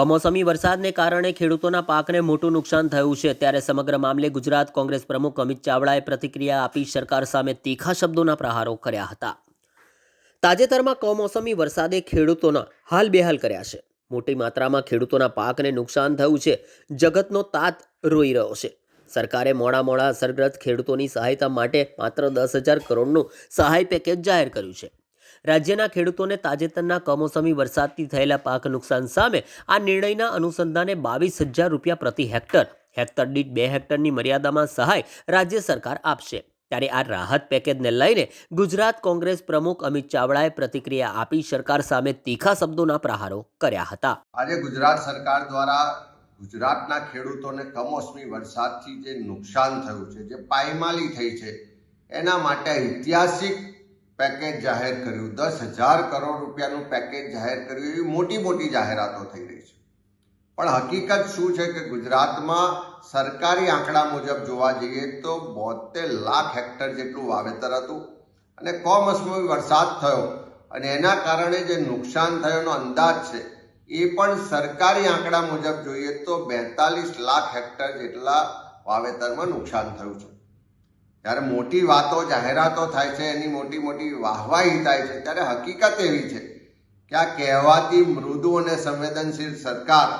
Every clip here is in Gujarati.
કમોસમી વરસાદને કારણે ખેડૂતોના પાકને મોટું નુકસાન થયું છે. ત્યારે સમગ્ર મામલે ગુજરાત કોંગ્રેસ પ્રમુખ અમિત ચાવડાએ પ્રતિક્રિયા આપી સરકાર સામે તીખા શબ્દોના પ્રહારો કર્યા હતા. તાજેતરમાં કમોસમી વરસાદે ખેડૂતોના હાલ બેહાલ કર્યા છે. મોટી માત્રામાં ખેડૂતોના પાકને નુકસાન થયું છે. જગતનો તાત રોઈ રહ્યો છે. સરકારે મોડા મોડા અસરગ્રસ્ત ખેડૂતોની સહાયતા માટે માત્ર દસ હજાર કરોડનું સહાય પેકેજ જાહેર કર્યું છે. રાજ્યના ખેડૂતોને તાજેતરના કમોસમી વરસાદથી થયેલા પાક નુકસાન સામે આ નિર્ણયના અનુસંધાને બાવીસ હજાર રૂપિયા પ્રતિ હેક્ટર. હેક્ટર દીઠ બે હેક્ટરની મર્યાદામાં સહાય રાજ્ય સરકાર આપશે. ત્યારે આ રાહત પેકેજને લઈને ગુજરાત કોંગ્રેસ પ્રમુખ અમિત ચાવડાએ પ્રતિક્રિયા આપી સરકાર સામે તીખા શબ્દોના પ્રહારો કર્યા હતા. આજે ગુજરાત સરકાર દ્વારા ગુજરાતના ખેડૂતોને કમોસમી વરસાદથી જે નુકસાન થયું છે, જે પાયમાલી થઈ છે, એના માટે ઐતિહાસિક પેકેજ જાહેર કર્યું. દસ હજાર કરોડ રૂપિયાનું પેકેજ જાહેર કર્યું. એવી મોટી મોટી જાહેરાતો થઈ રહી છે. પણ હકીકત શું છે કે ગુજરાતમાં સરકારી આંકડા મુજબ જોવા જઈએ તો બોતેર લાખ હેક્ટર જેટલું વાવેતર હતું અને કમોસમી વરસાદ થયો. અને એના કારણે જે નુકસાન થયોનો અંદાજ છે, એ પણ સરકારી આંકડા મુજબ જોઈએ તો બેતાલીસ લાખ હેક્ટર જેટલા વાવેતરમાં નુકસાન થયું છે. જ્યારે મોટી વાતો જાહેરાતો થાય છે, એની મોટી મોટી વાહવાહી થાય છે, ત્યારે હકીકત એવી છે કે આ કહેવાતી મૃદુ અને સંવેદનશીલ સરકાર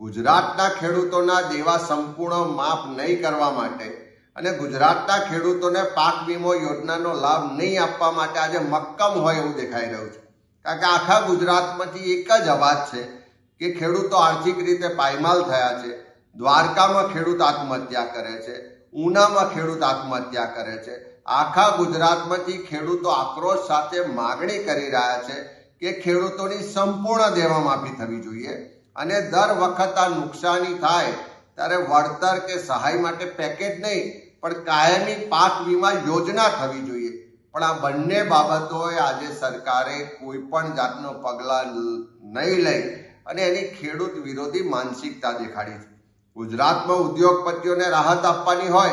ગુજરાતના ખેડૂતોના દેવા સંપૂર્ણ માફ નહીં કરવા માટે અને ગુજરાતના ખેડૂતોને પાક વીમો યોજનાનો લાભ નહીં આપવા માટે આજે મક્કમ હોય એવું દેખાઈ રહ્યું છે. કારણ કે આખા ગુજરાતમાંથી એક જ અવાજ છે કે ખેડૂતો આર્થિક રીતે પાયમાલ થયા છે, દ્વારકામાં ખેડૂત આત્મહત્યા કરે છે ઉનામાં ખેડૂત આત્મહત્યા કરે છે. આખા ગુજરાતમાંથી ખેડૂતો આક્રોશ સાથે માગણી કરી રહ્યા છે કે ખેડૂતોની સંપૂર્ણ દેવા માફી થવી જોઈએ અને દર વખત આ નુકસાની થાય ત્યારે વળતર કે સહાય માટે પેકેજ નહીં, પણ કાયમી પાક વીમા યોજના થવી જોઈએ. પણ આ બંને બાબતોએ આજે સરકારે કોઈ પણ જાતનો પગલાં નહીં લઈ અને એની ખેડૂત વિરોધી માનસિકતા દેખાડી છે. ગુજરાતમાં ઉદ્યોગપતિઓને રાહત આપવાની હોય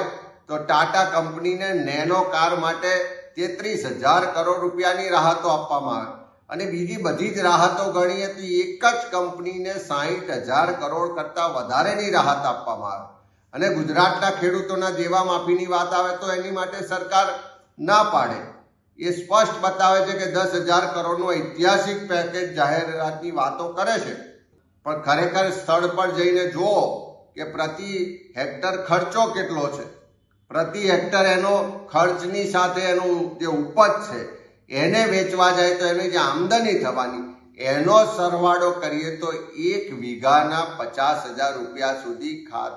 તો ટાટા કંપનીને નેનો કાર માટે તેત્રીસ હજાર કરોડ રૂપિયાની રાહતો આપવામાં આવે. અને બીજી બધી જ રાહતો ગણીએ તો એક જ કંપનીને સાહીઠ હજાર કરોડ કરતાં વધારેની રાહત આપવામાં આવે. અને ગુજરાતના ખેડૂતોના દેવા માફીની વાત આવે તો એની માટે સરકાર ના પાડે. એ સ્પષ્ટ બતાવે છે કે દસ હજાર કરોડનું ઐતિહાસિક પેકેજ જાહેરાતની વાતો કરે છે. પણ ખરેખર સ્થળ પર જઈને જુઓ કે પ્રતિ હેક્ટર ખર્ચો કેટલો છે? પ્રતિ હેક્ટર એનો ખર્ચની સાથે એનું જે ઉપજ છે, એને વેચવા જાય તો એની જે આમદની થવાની, એનો સરવાળો કરીએ તો એક વીઘાના પચાસ હજાર રૂપિયા સુધી ખાત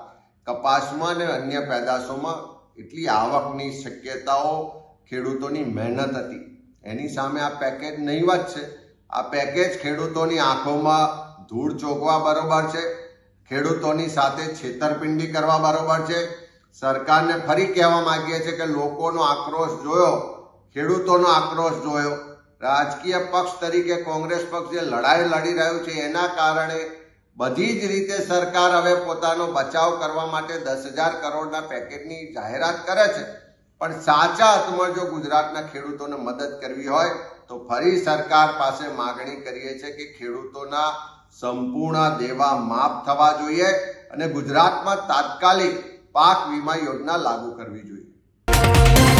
કપાસમાં અને અન્ય પેદાશોમાં એટલી આવકની શક્યતાઓ ખેડૂતોની મહેનત હતી. એની સામે આ પેકેજ નહીવત છે. આ પેકેજ ખેડૂતોની આંખોમાં ધૂળ ચોકવા બરોબર છે. ખેડૂતોની સાથે છેતરપિંડી કરવા બરોબર છે. સરકારને ફરી કહેવા માંગીએ છીએ કે લોકોનો આક્રોશ જોયો, ખેડૂતોનો આક્રોશ જોયો. રાજકીય પક્ષ તરીકે કોંગ્રેસ પક્ષ જે લડાઈ લડી રહ્યું છે, એના કારણે બધી જ રીતે સરકાર હવે પોતાનો બચાવ કરવા માટે દસ હજાર કરોડના પેકેજની જાહેરાત કરે છે. પણ સાચા અર્થમાં જો ગુજરાતના ખેડૂતોને મદદ કરવી હોય, તો ફરી સરકાર પાસે માગણી કરીએ છીએ કે ખેડૂતોના સંપૂર્ણ દેવા માફ થવા જોઈએ અને ગુજરાતમાં તાત્કાલિક પાક વીમા યોજના લાગુ કરવી જોઈએ.